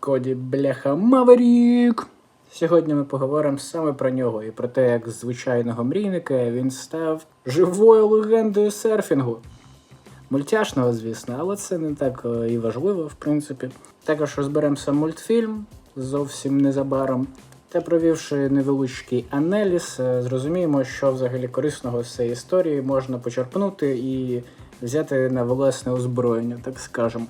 Коді бляха Маверік. Сьогодні ми поговоримо саме про нього і про те, як звичайного мрійника він став живою легендою серфінгу. Мультяшного, звісно, але це не так е, і важливо, в принципі. Також розберемо сам мультфільм зовсім незабаром. Та провівши невеличкий аналіз, е, зрозуміємо, що взагалі корисного з цієї історії можна почерпнути і взяти на власне озброєння, так скажемо.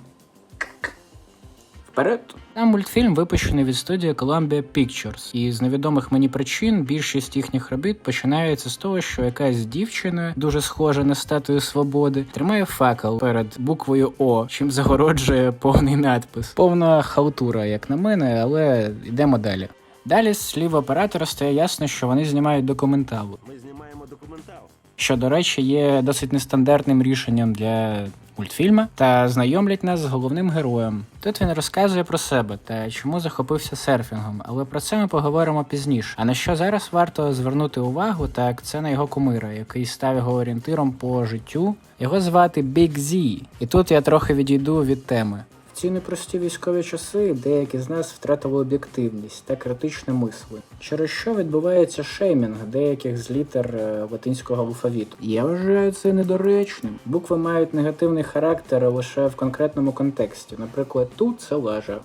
Вперед! Сам мультфільм випущений від студії Columbia Pictures, і з невідомих мені причин більшість їхніх робіт починається з того, що якась дівчина, дуже схожа на статую свободи, тримає факел перед буквою О, чим загороджує повний надпис. Повна халтура, як на мене, але йдемо далі. Далі з слів оператора стає ясно, що вони знімають документалу Ми знімаємо документал. що, до речі, є досить нестандартним рішенням для мультфільма, та знайомлять нас з головним героєм. Тут він розказує про себе та чому захопився серфінгом, але про це ми поговоримо пізніше. А на що зараз варто звернути увагу, так це на його кумира, який став його орієнтиром по життю. Його звати Big Z. І тут я трохи відійду від теми. Ці непрості військові часи деякі з нас втратили об'єктивність та критичне мислення, через що відбувається шеймінг деяких з літер е, латинського алфавіту. Я вважаю це недоречним. Букви мають негативний характер лише в конкретному контексті. Наприклад, тут це лажа,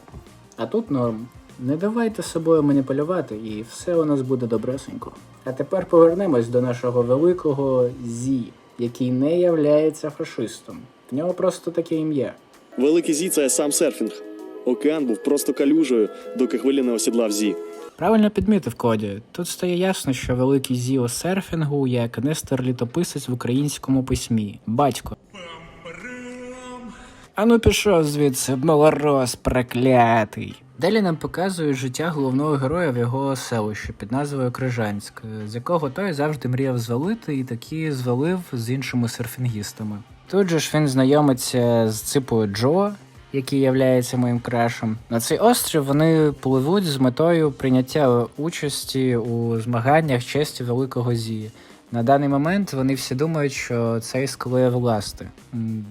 а тут норм. Не давайте собою маніпулювати, і все у нас буде добресенько. А тепер повернемось до нашого великого Зі, який не являється фашистом. В нього просто таке ім'я. Великий Зі це сам серфінг. Океан був просто калюжею, доки хвилі не осідлав Зі. Правильно підмітив Коді. Тут стає ясно, що великий зіо серфінгу як Нестор літописець в українському письмі. Батько. Ану пішов звідси, малорос проклятий. Далі нам показують життя головного героя в його селищі під назвою Крижанськ, з якого той завжди мріяв звалити і таки звалив з іншими серфінгістами. Тут же ж він знайомиться з ципою Джо, який являється моїм крашем. На цей острів вони пливуть з метою прийняття участі у змаганнях честі Великого Зі. На даний момент вони всі думають, що цей склеє власти.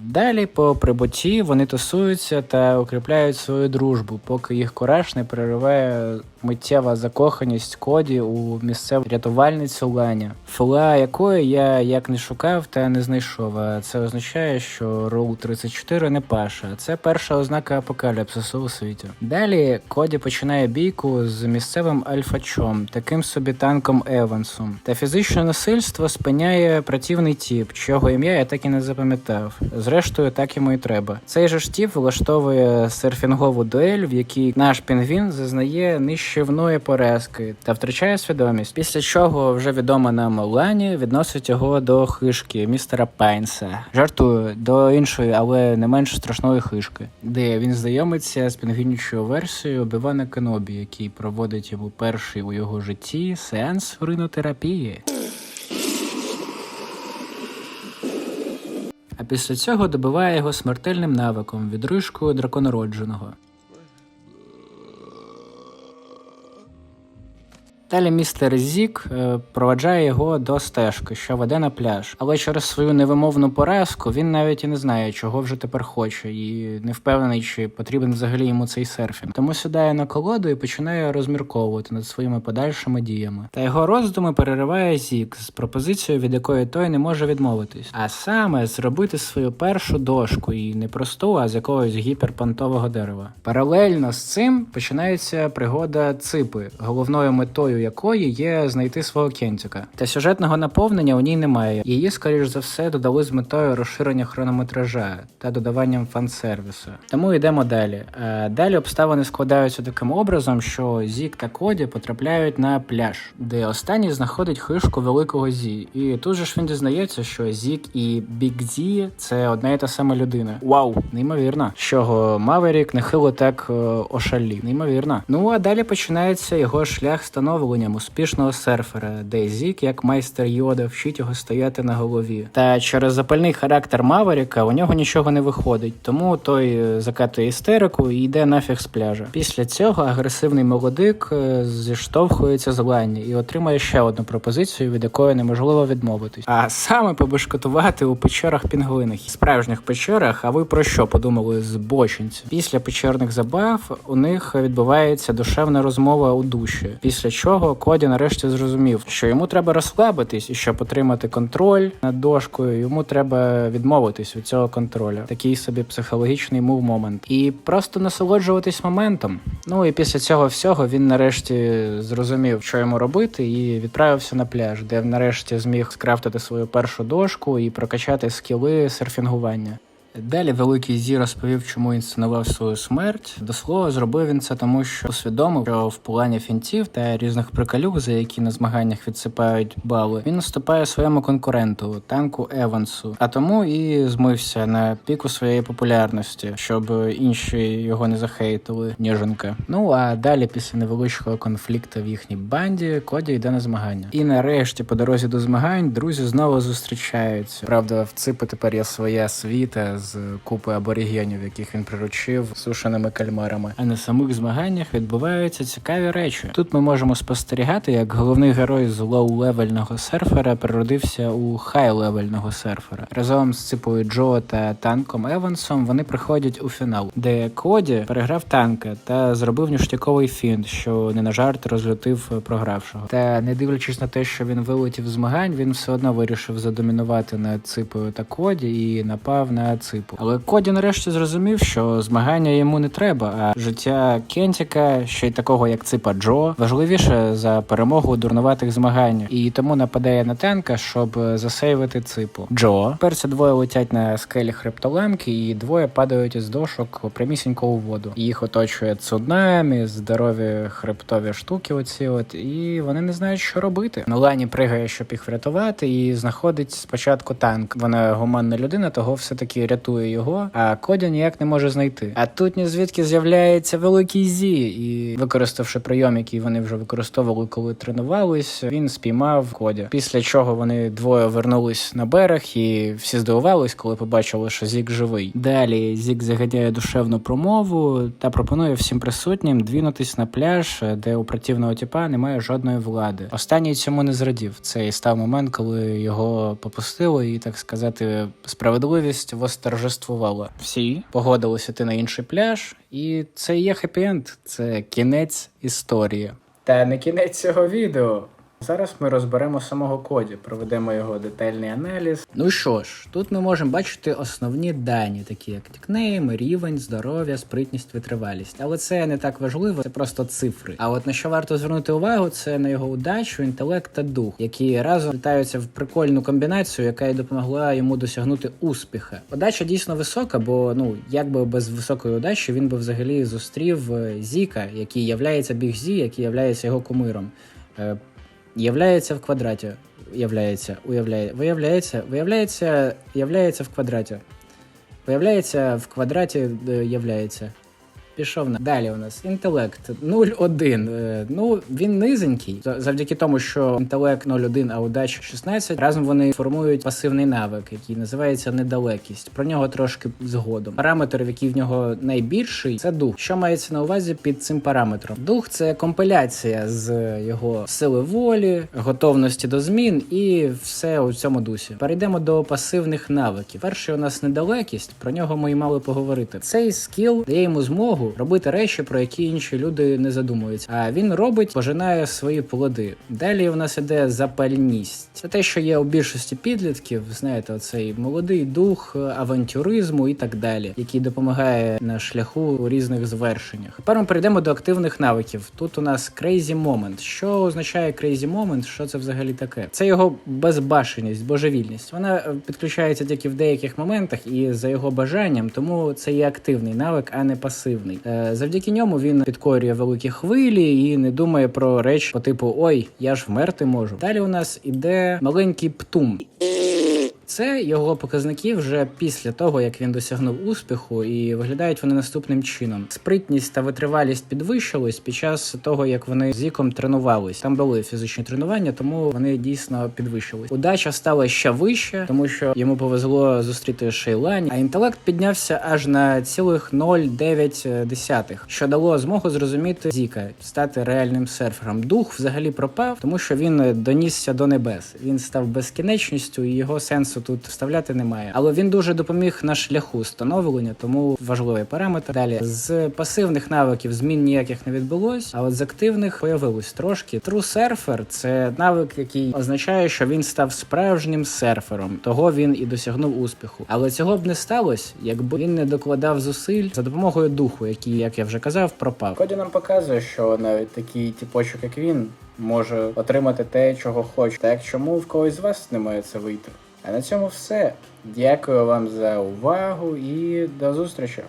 Далі, по прибутті, вони тусуються та укріпляють свою дружбу, поки їх кореш не перериває миттєва закоханість Коді у місцеву рятувальницю Ланя, фола якої я як не шукав та не знайшов. А це означає, що Роу 34 не паша. Це перша ознака апокаліпсису у світі. Далі Коді починає бійку з місцевим альфачом, таким собі танком Евансом. Та фізичне насильство спиняє противний тіп, чого ім'я я так і не запам'ятав. Зрештою, так йому і треба. Цей же ж тіп влаштовує серфінгову дуель, в якій наш пінгвін зазнає нищівної поразки та втрачає свідомість. Після чого вже відома нам Лані відносить його до хишки містера Пайнса. Жартую до іншої, але не менш страшної хишки, де він знайомиться з пінгвінічою версією Бівана Кенобі, який проводить йому перший у його житті сеанс уринотерапії. Після цього добиває його смертельним навиком відрижкою драконородженого. Далі містер Зік е, проваджає його до стежки, що веде на пляж. Але через свою невимовну поразку він навіть і не знає, чого вже тепер хоче, і не впевнений, чи потрібен взагалі йому цей серфінг. Тому сідає на колоду і починає розмірковувати над своїми подальшими діями. Та його роздуми перериває Зік з пропозицією, від якої той не може відмовитись. А саме зробити свою першу дошку і не просту, а з якогось гіперпантового дерева. Паралельно з цим починається пригода ципи, головною метою якої є знайти свого кентіка. Та сюжетного наповнення у ній немає. Її, скоріш за все, додали з метою розширення хронометража та додаванням фан-сервісу. Тому йдемо далі. Е, Далі обставини складаються таким образом, що Зік та Коді потрапляють на пляж, де останній знаходить хишку великого Зі. І тут же ж він дізнається, що Зік і Бік Зі це одна і та сама людина. Вау, неймовірно. Чого Маверік нехило так е, ошалів. Неймовірно. Ну а далі починається його шлях становлення уявленням успішного серфера, де Зік, як майстер йода, вчить його стояти на голові. Та через запальний характер Маверіка у нього нічого не виходить, тому той е, закатує істерику і йде нафіг з пляжа. Після цього агресивний молодик е, зіштовхується з Лані і отримує ще одну пропозицію, від якої неможливо відмовитись. А саме побешкотувати у печерах пінгвинах, справжніх печерах. А ви про що подумали збочинці? Після печерних забав у них відбувається душевна розмова у душі. Після чого Коді нарешті зрозумів, що йому треба розслабитись, і щоб отримати контроль над дошкою, йому треба відмовитись від цього контроля. Такий собі психологічний мув момент. І просто насолоджуватись моментом. Ну і після цього всього він нарешті зрозумів, що йому робити, і відправився на пляж, де нарешті зміг скрафтити свою першу дошку і прокачати скіли серфінгування. Далі великий Зі розповів, чому інсценував свою смерть. До слова, зробив він це тому, що усвідомив, що в плані фінтів та різних приколюк, за які на змаганнях відсипають бали, він наступає своєму конкуренту танку Евансу, а тому і змився на піку своєї популярності, щоб інші його не захейтили. Ніженка. Ну а далі, після невеличкого конфлікту в їхній банді, Коді йде на змагання. І нарешті, по дорозі до змагань, друзі знову зустрічаються. Правда, в ципу тепер є своя світа з купою аборігенів, яких він приручив сушеними кальмарами. А на самих змаганнях відбуваються цікаві речі. Тут ми можемо спостерігати, як головний герой з лоу-левельного серфера переродився у хай-левельного серфера. Разом з ципою Джо та танком Евансом вони приходять у фінал, де Коді переграв танка та зробив ніштяковий фінт, що не на жарт розлютив програвшого. Та не дивлячись на те, що він вилетів змагань, він все одно вирішив задомінувати над ципою та Коді і напав на ципу. Але Коді нарешті зрозумів, що змагання йому не треба, а життя Кентіка, ще й такого як ципа Джо, важливіше за перемогу у дурнуватих змаганнях, і тому нападає на танка, щоб засейвити ципу. Джо перці двоє летять на скелі хребтоламки, і двоє падають із дошок прямісінько у воду. Їх оточує цунамі, здорові хребтові штуки. Оці от, і вони не знають, що робити. Нолані пригає, щоб їх врятувати, і знаходить спочатку танк. Вона гуманна людина, того все таки рятує його. А Коді ніяк не може знайти. А тут ні звідки з'являється великий зі, і використавши прийом, який вони вже використовували, коли тренувались, він спіймав Коді. Після чого вони двоє вернулись на берег, і всі здивувались, коли побачили, що Зік живий. Далі Зік заганяє душевну промову та пропонує всім присутнім двінутись на пляж, де у противного тіпа немає жодної влади. Останній цьому не зрадів. Це і став момент, коли його попустили, і так сказати, справедливість восторжествувала. Всі погодилися йти на інший пляж, і це є хеппі-енд. Це кінець історії. Та не кінець цього відео. Зараз ми розберемо самого коді, проведемо його детальний аналіз. Ну що ж, тут ми можемо бачити основні дані, такі як нікнейм, рівень, здоров'я, спритність, витривалість. Але це не так важливо, це просто цифри. А от на що варто звернути увагу, це на його удачу, інтелект та дух, які разом літаються в прикольну комбінацію, яка й допомогла йому досягнути успіха. Удача дійсно висока, бо ну якби без високої удачі він би взагалі зустрів е, Зіка, який являється біг Зі, який являється його кумиром. Являється в квадраті. Являється, уявляє, виявляється, виявляється, являється в квадраті. Виявляється, в квадраті е, являється. Пішов на далі. У нас інтелект 0,1. Е, Ну він низенький. За- Завдяки тому, що інтелект 0,1, а удача 16, разом вони формують пасивний навик, який називається недалекість. Про нього трошки згодом. Параметр, який в нього найбільший, це дух. Що мається на увазі під цим параметром? Дух це компиляція з його сили волі, готовності до змін і все у цьому дусі. Перейдемо до пасивних навиків. Перший у нас недалекість. Про нього ми і мали поговорити. Цей скіл дає йому змогу робити речі, про які інші люди не задумуються. А він робить, пожинає свої плоди. Далі у нас іде запальність. Це те, що є у більшості підлітків. Знаєте, оцей молодий дух авантюризму і так далі, який допомагає на шляху у різних звершеннях. Тепер ми перейдемо до активних навиків. Тут у нас Crazy Moment. Що означає Crazy Moment? Що це взагалі таке? Це його безбашеність, божевільність. Вона е, підключається тільки в деяких моментах і за його бажанням, тому це є активний навик, а не пасивний. Е, Завдяки ньому він підкорює великі хвилі і не думає про речі по типу Ой, я ж вмерти можу. Далі у нас іде маленький птум. Це його показники вже після того, як він досягнув успіху, і виглядають вони наступним чином: спритність та витривалість підвищились під час того, як вони з віком тренувались. Там були фізичні тренування, тому вони дійсно підвищились. Удача стала ще вище, тому що йому повезло зустріти Шейлань, а інтелект піднявся аж на цілих 0,9, що дало змогу зрозуміти Зіка, стати реальним серфером. Дух взагалі пропав, тому що він донісся до небес. Він став безкінечністю, і його сенсу тут вставляти немає. Але він дуже допоміг на шляху становлення, тому важливий параметр. Далі з пасивних навиків змін ніяких не відбулось, а от з активних появилось трошки. True Surfer – це навик, який означає, що він став справжнім серфером. Того він і досягнув успіху. Але цього б не сталося, якби він не докладав зусиль за допомогою духу, який, як я вже казав, пропав. Коді нам показує, що навіть такий типочок, як він, може отримати те, чого хоче. Так чому в когось з вас не має це вийти? А на цьому все. Дякую вам за увагу і до зустрічі.